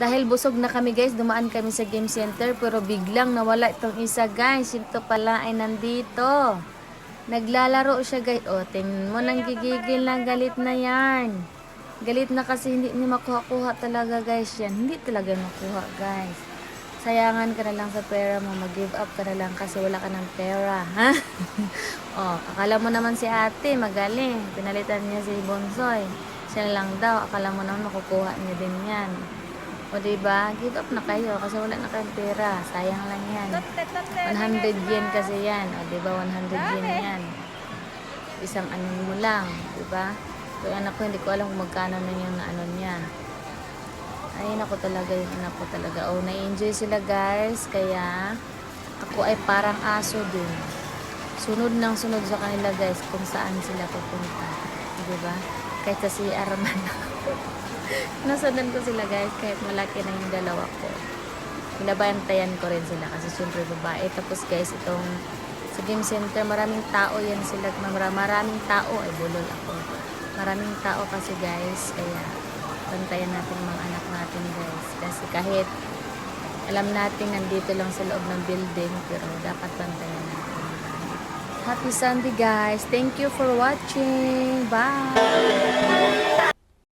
Dahil busog na kami guys, dumaan kami sa game center pero biglang nawala itong isa guys. Ito pala ay nandito. Naglalaro siya guys. O, tingnan mo, nang gigigil na galit na yan. Galit na kasi hindi ni makuha-kuha talaga guys yan. Hindi talaga makuha guys. Sayangan ka na lang sa pera mo. Mag-give up ka na lang kasi wala ka ng pera. Ha? o, akala mo naman si ate, magaling. Pinalitan niya si Bonsoy. Siya lang daw. Akala mo naman makukuha niya din yan. O, diba? Give up na kayo kasi wala na kayong pera. Sayang lang yan. 100 yen kasi yan. O, diba? 100 yen yan. Isang ano mo lang. Diba? So, yung anak ko, hindi ko alam kung magkano na yung ano niya. Ay, nako talaga yung anak ko talaga. Oh, na-enjoy sila guys. Kaya, ako ay parang aso din. Sunod ng sunod sa kanila guys kung saan sila pupunta. Diba? Kahit sa CR man ako. Nasundan ko sila guys kahit malaki na yung dalawa ko. Binabantayan ko rin sila kasi syempre babae. Tapos guys, itong sa game center, maraming tao yan sila. Mara- Maraming tao. Ay, bulol ako. Maraming tao kasi guys. Kaya, bantayan natin mga anak natin guys. Kasi kahit alam natin nandito lang sa loob ng building, pero dapat bantayan natin. Happy Sunday guys. Thank you for watching. Bye.